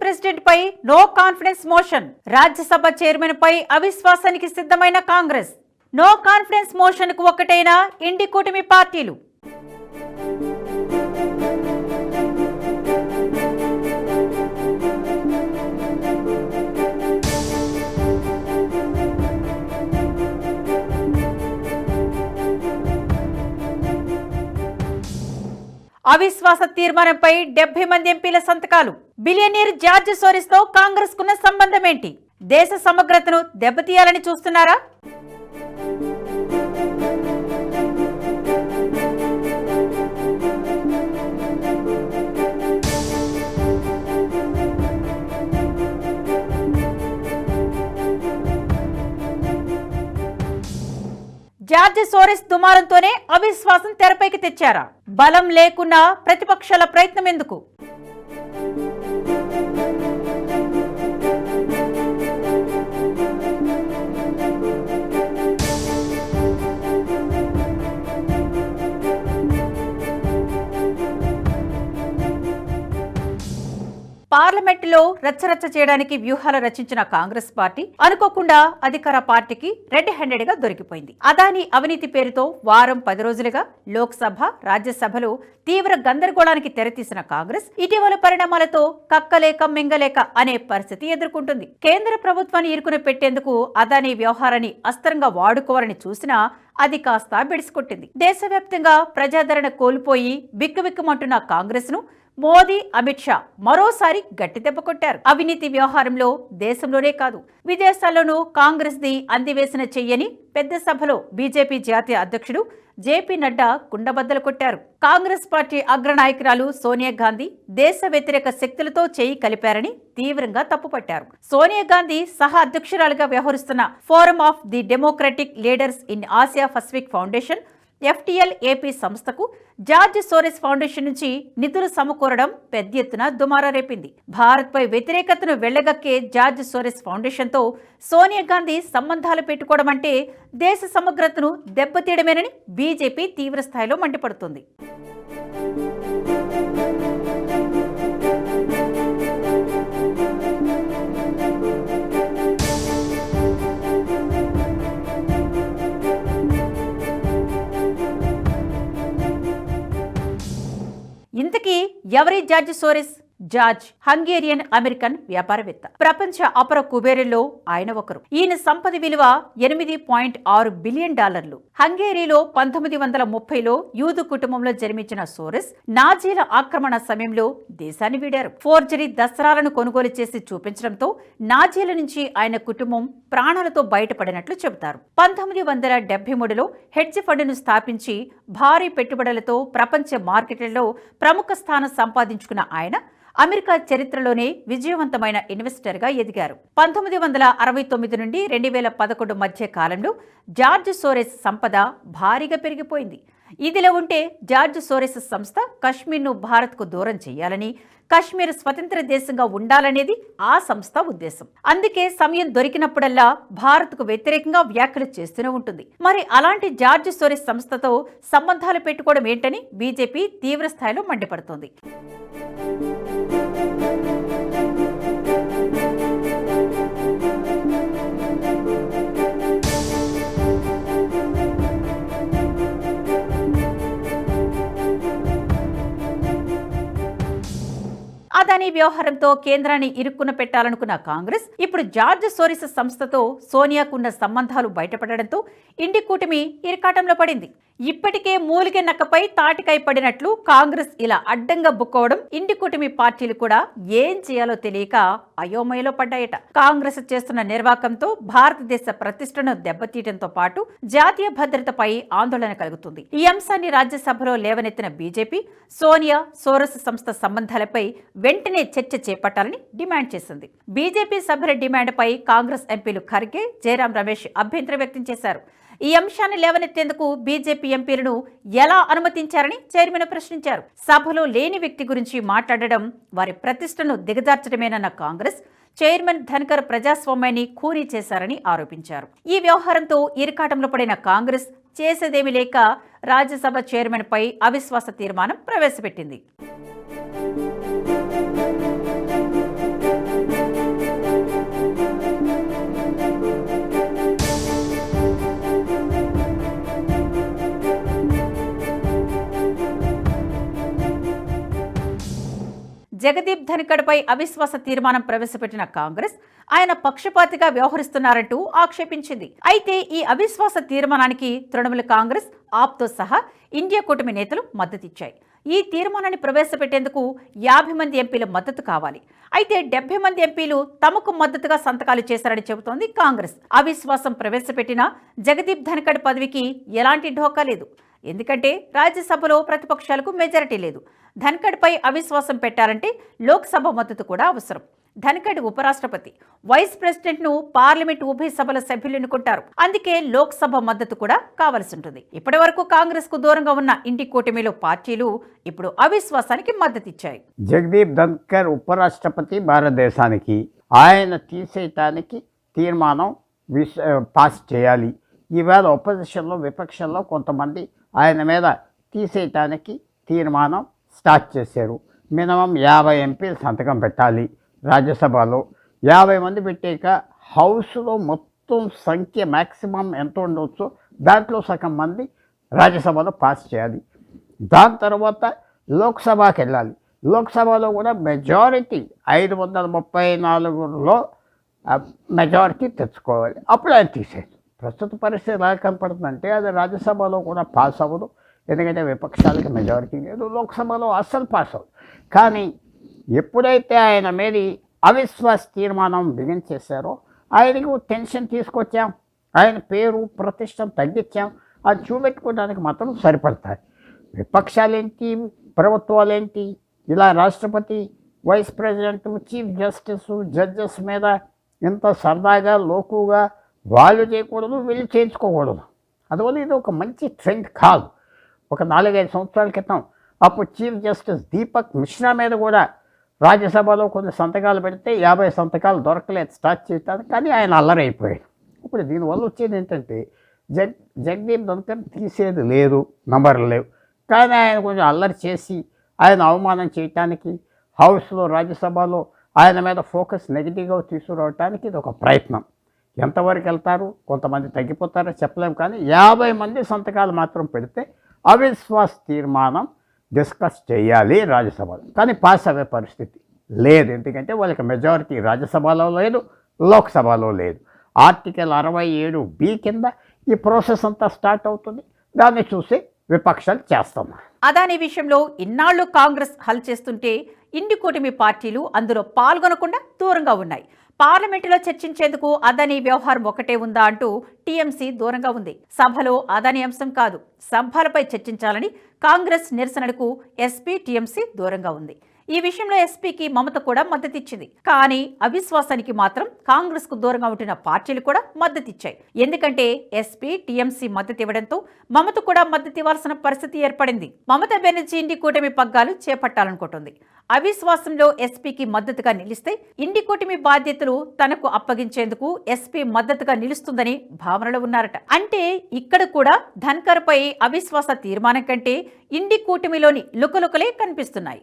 President పై no confidence motion. Rajya Sabha chairman పై అవిశ్వాసానికి సిద్ధమైన Congress. No confidence మోషన్కు ఒక్కటైన ఇండి కూటమి పార్టీలు. అవిశ్వాస తీర్మానంపై డెబ్బై మంది ఎంపీల సంతకాలు. బిలియనీర్ జార్జ్ సోరిస్తో కాంగ్రెస్ కున్న సంబంధం ఏంటి దేశ సమగ్రతను దెబ్బతీయాలని చూస్తున్నారా? జార్జ్ సోరెస్ దుమారంతోనే అవిశ్వాసం తెరపైకి తెచ్చారా? బలం లేకున్నా ప్రతిపక్షాల ప్రయత్నం ఎందుకు పార్లమెంటులో రచ్చరచ్చ చేయడానికి వ్యూహాలు రచించిన కాంగ్రెస్ పార్టీ అనుకోకుండా అధికార పార్టీకి రెడ్ హ్యాండెడ్గా దొరికిపోయింది. అదాని అవినీతి పేరుతో వారం పది రోజులుగా లోక్సభ రాజ్యసభలో తీవ్ర గందరగోళానికి తెరతీసిన కాంగ్రెస్ ఇటీవల పరిణామాలతో కక్కలేక మింగలేక అనే పరిస్థితి ఎదుర్కొంటుంది. కేంద్ర ప్రభుత్వాన్ని ఇరుకుని పెట్టేందుకు అదాని వ్యవహారాన్ని అస్త్రంగా వాడుకోవాలని చూసినా అది కాస్త బెడిసికొట్టింది. దేశవ్యాప్తంగా ప్రజాదరణ కోల్పోయి బిక్కుబిక్కుమంటున్న కాంగ్రెస్ను మోదీ అమిత్ షా మరోసారి గట్టి దెబ్బ కొట్టారు. అవినీతి వ్యవహారంలో దేశంలోనే కాదు విదేశాల్లోనూ కాంగ్రెస్ ది అందివేసిన చెయ్యని పెద్ద సభలో బీజేపీ జాతీయ అధ్యక్షుడు జేపీ నడ్డా కుండబద్దలు కొట్టారు. కాంగ్రెస్ పార్టీ అగ్రనాయకురాలు సోనియా గాంధీ దేశ వ్యతిరేక శక్తులతో చేయి కలిపారని తీవ్రంగా తప్పుపట్టారు. సోనియా గాంధీ సహా అధ్యక్షురాలుగా వ్యవహరిస్తున్న forum of the democratic leaders in Asia Pacific foundation FTL AP సంస్థకు జార్జ్ సోరెస్ ఫౌండేషన్ నుంచి నిధులు సమకూరడం పెద్ద ఎత్తున దుమారా రేపింది. భారత్పై వ్యతిరేకతను వెళ్ళగక్కే జార్జ్ సోరెస్ ఫౌండేషన్తో సోనియా గాంధీ సంబంధాలు పెట్టుకోవడం అంటే దేశ సమగ్రతను దెబ్బతీయడమేనని బీజేపీ తీవ్రస్థాయిలో మండిపడుతుంది. ఇంతకీ ఎవరి George Soros? George Hungarian American వ్యాపారవేత్త. ప్రపంచ అపర కుబేరుల్లో ఆయన ఒకరు. ఈయన సంపద విలువ ఎనిమిది పాయింట్ ఆరు బిలియన్ డాలర్లు. హంగేరీలో పంతొమ్మిది వందల ముప్పైలో యూదు కుటుంబంలో జన్మించిన సోరెస్ నాజీల ఆక్రమణ సమయంలో దేశాన్ని వీడారు. ఫోర్జరీ దసరాలను కొనుగోలు చేసి చూపించడంతో నాజీల నుంచి ఆయన కుటుంబం ప్రాణాలతో బయటపడినట్లు చెబుతారు. పంతొమ్మిది వందల డెబ్బై మూడులో హెడ్జ్ ఫండ్ను స్థాపించి భారీ పెట్టుబడులతో ప్రపంచ మార్కెట్లలో ప్రముఖ స్థానం సంపాదించుకున్న ఆయన అమెరికా చరిత్రలోనే విజయవంతమైన ఇన్వెస్టర్గా ఎదిగారు. పంతొమ్మిది వందల అరవై తొమ్మిది నుండి రెండు వేల పదకొండు మధ్య కాలంలో జార్జ్ సోరెస్ సంపద భారీగా పెరిగిపోయింది. ఇదిలా ఉంటే జార్జ్ సోరెస్ సంస్థ కశ్మీర్ను భారత్కు దూరం చేయాలని కశ్మీర్ స్వతంత్ర దేశంగా ఉండాలనేది ఆ సంస్థ ఉద్దేశం. అందుకే సమయం దొరికినప్పుడల్లా భారత్కు వ్యతిరేకంగా వ్యాఖ్యలు చేస్తూనే ఉంటుంది. మరి అలాంటి జార్జ్ సోరెస్ సంస్థతో సంబంధాలు పెట్టుకోవడం ఏంటని బీజేపీ తీవ్ర స్థాయిలో మండిపడుతోంది. వ్యవహారంతో కేంద్రాన్ని ఇరుక్కున పెట్టాలనుకున్న కాంగ్రెస్ ఇప్పుడు జార్జ్ సోరిస్ సంస్థతో సోనియాకున్న సంబంధాలు బయటపడడంతో ఇండి కూటమి ఇరకాటంలో పడింది. ఇప్పటికే మూలిగ నక్కపై తాటికై పడినట్లు కాంగ్రెస్ ఇలా అడ్డంగా బుక్కోవడం ఇండి కూటమి పార్టీలు కూడా ఏం చేయాలో తెలియక అయోమయలో పడ్డాయట. కాంగ్రెస్ చేస్తున్న నిర్వాకంతో భారతదేశ ప్రతిష్టను దెబ్బతీయడంతో పాటు జాతీయ భద్రతపై ఆందోళన కలుగుతుంది. ఈ అంశాన్ని రాజ్యసభలో లేవనెత్తిన బీజేపీ సోనియా సోరస్ సంస్థ సంబంధాలపై వెంటనే చర్చ చేపట్టాలని డిమాండ్ చేసింది. బీజేపీ సభ్యుల డిమాండ్పై కాంగ్రెస్ ఎంపీలు ఖర్గే జయరాం రమేష్ అభ్యంతరం వ్యక్తం చేశారు. ఈ అంశాన్ని లేవనెత్తేందుకు బీజేపీ ఎంపీలను ఎలా అనుమతించారని చైర్మన్ ప్రశ్నించారు. సభలో లేని వ్యక్తి గురించి మాట్లాడడం వారి ప్రతిష్టను దిగజార్చడమేనన్న కాంగ్రెస్ చైర్మన్ ధన్కర్ ప్రజాస్వామ్యాన్ని ఖూనీ చేశారని ఆరోపించారు. ఈ వ్యవహారంతో ఇరకాటంలో పడిన కాంగ్రెస్ చేసేదేమీ లేక రాజ్యసభ చైర్మన్పై అవిశ్వాస తీర్మానం ప్రవేశపెట్టింది. జగదీప్ అవిశ్వాస తీర్మానం ప్రవేశపెట్టిన కాంగ్రెస్ ఆయన పక్షపాతిగా వ్యవహరిస్తున్నారంటూ ఆక్షేపించింది. అయితే ఈ అవిశ్వాస తీర్మానానికి తృణమూల కాంగ్రెస్ ఆప్తో సహా ఇండియా కూటమి నేతలు మద్దతిచ్చాయి. ఈ తీర్మానాన్ని ప్రవేశపెట్టేందుకు యాభై మంది ఎంపీల మద్దతు కావాలి. అయితే డెబ్బై మంది ఎంపీలు తమకు మద్దతుగా సంతకాలు చేశారని చెబుతోంది కాంగ్రెస్. అవిశ్వాసం ప్రవేశపెట్టిన జగదీప్ ధనకడ్ పదవికి ఎలాంటి ఢోకా లేదు. ఎందుకంటే రాజ్యసభలో ప్రతిపక్షాలకు మెజారిటీ లేదు. ధన్కడ్పై అవిశ్వాసం పెట్టారంటే లోక్సభ మద్దతు కూడా అవసరం. ధన్కడ్ ఉపరాష్ట్రపతి వైస్ ప్రెసిడెంట్ను పార్లమెంట్ ఉభయ సభల సభ్యులు ఎన్నుకుంటారు. అందుకే లోక్సభ మద్దతు కూడా కావలసి ఉంటుంది ఇప్పటి వరకు కాంగ్రెస్కు దూరంగా ఉన్న ఇంటి కూటమిలో పార్టీలు ఇప్పుడు అవిశ్వాసానికి మద్దతిచ్చాయి. జగదీప్ ధన్కర్ ఉపరాష్ట్రపతి భారతదేశానికి ఆయన తీసేయటానికి తీర్మానం పాస్ చేయాలి. ఈవేళ ఒపోజిషన్లో విపక్షంలో కొంతమంది ఆయన మీద తీసేయటానికి తీర్మానం స్టార్ట్ చేశారు. మినిమం యాభై ఎంపీలు సంతకం పెట్టాలి రాజ్యసభలో. యాభై మంది పెట్టాక హౌస్లో మొత్తం సంఖ్య మ్యాక్సిమం ఎంత ఉండొచ్చో దాంట్లో సగం మంది రాజ్యసభలో పాస్ చేయాలి. దాని తర్వాత లోక్సభకి వెళ్ళాలి. లోక్సభలో కూడా మెజారిటీ ఐదు వందల ముప్పై నాలుగులో మెజారిటీ తెచ్చుకోవాలి. అప్పుడు ఆయన తీసేది ప్రస్తుత పరిస్థితి ఎలా కనపడుతుందంటే అది రాజ్యసభలో కూడా పాస్ అవ్వదు. ఎందుకంటే విపక్షాలకి మెజారిటీ లేదు లోక్సభలో అస్సలు పాస్ అవుతుంది కానీ ఎప్పుడైతే ఆయన మీద అవిశ్వాస తీర్మానం బిగించేశారో ఆయనకు టెన్షన్ తీసుకొచ్చాం. ఆయన పేరు ప్రతిష్టం తగ్గించాం. అది చూపెట్టుకోవడానికి మాత్రం సరిపడతాయి. విపక్షాలేంటి ప్రభుత్వాలేంటి ఇలా రాష్ట్రపతి vice president chief justice judges మీద ఇంత సరదాగా లోకుగా వాళ్ళు చేయకూడదు వీళ్ళు చేయించుకోకూడదు. అందువల్ల ఇది ఒక మంచి ట్రెండ్ కాదు. ఒక నాలుగైదు సంవత్సరాల క్రితం అప్పుడు చీఫ్ జస్టిస్ దీపక్ మిశ్రా మీద కూడా రాజ్యసభలో కొన్ని సంతకాలు పెడితే యాభై సంతకాలు దొరకలేదు స్టార్ట్ చేయడానికి కానీ ఆయన అల్లరైపోయాడు. ఇప్పుడు దీనివల్ల వచ్చేది ఏంటంటే జగ్ జగదీప్ ధన్కర్ తీసేది లేదు నంబర్లు లేవు. కానీ ఆయన కొంచెం అల్లరి చేసి ఆయన అవమానం చేయటానికి హౌస్లో రాజ్యసభలో ఆయన మీద ఫోకస్ నెగిటివ్గా తీసుకురావడానికి ఇది ఒక ప్రయత్నం. ఎంతవరకు వెళ్తారు కొంతమంది తగ్గిపోతారో చెప్పలేము కానీ యాభై మంది సంతకాలు మాత్రం పెడితే అవిశ్వాస తీర్మానం డిస్కస్ చేయాలి రాజ్యసభలో. కానీ పాస్ అయ్యే పరిస్థితి లేదు. ఎందుకంటే వాళ్ళకి మెజారిటీ రాజ్యసభలో లేదు లోక్సభలో లేదు. ఆర్టికల్ అరవై ఏడు బి కింద ఈ ప్రాసెస్ అంతా స్టార్ట్ అవుతుంది. దాన్ని చూసి విపక్షాలు చేస్తాం అదాని విషయంలో ఇన్నాళ్ళు కాంగ్రెస్ హల్ చేస్తుంటే ఇండి కూటమి పార్టీలు అందులో పాల్గొనకుండా దూరంగా ఉన్నాయి. పార్లమెంటులో చర్చించేందుకు అదని వ్యవహారం ఒకటే ఉందా అంటూ టీఎంసీ దూరంగా ఉంది. సభలో అదని అంశం కాదు. సభలపై చర్చించాలని కాంగ్రెస్ నిరసనలకు ఎస్పీ టీఎంసీ దూరంగా ఉంది. ఈ విషయంలో ఎస్పీకి మమత కూడా మద్దతిచ్చింది. కానీ అవిశ్వాసానికి మాత్రం కాంగ్రెస్కు దూరంగా ఉంటున్న పార్టీలు కూడా మద్దతిచ్చాయి. ఎందుకంటే ఎస్పీ టీఎంసీ మద్దతు ఇవ్వడంతో మమత కూడా మద్దతు ఇవ్వాల్సిన పరిస్థితి ఏర్పడింది. మమతా బెనర్జీ ఇండి కూటమి పగ్గాలు చేపట్టాలనుకుంటుంది. అవిశ్వాసంలో ఎస్పీకి మద్దతుగా నిలిస్తే ఇండి కూటమి బాధ్యతలు తనకు అప్పగించేందుకు ఎస్పీ మద్దతుగా నిలుస్తుందని భావనలో ఉన్నారట. అంటే ఇక్కడ కూడా ధన్కర్ పై అవిశ్వాస తీర్మానం కంటే ఇండి కూటమిలోని లుకలుకలే కనిపిస్తున్నాయి.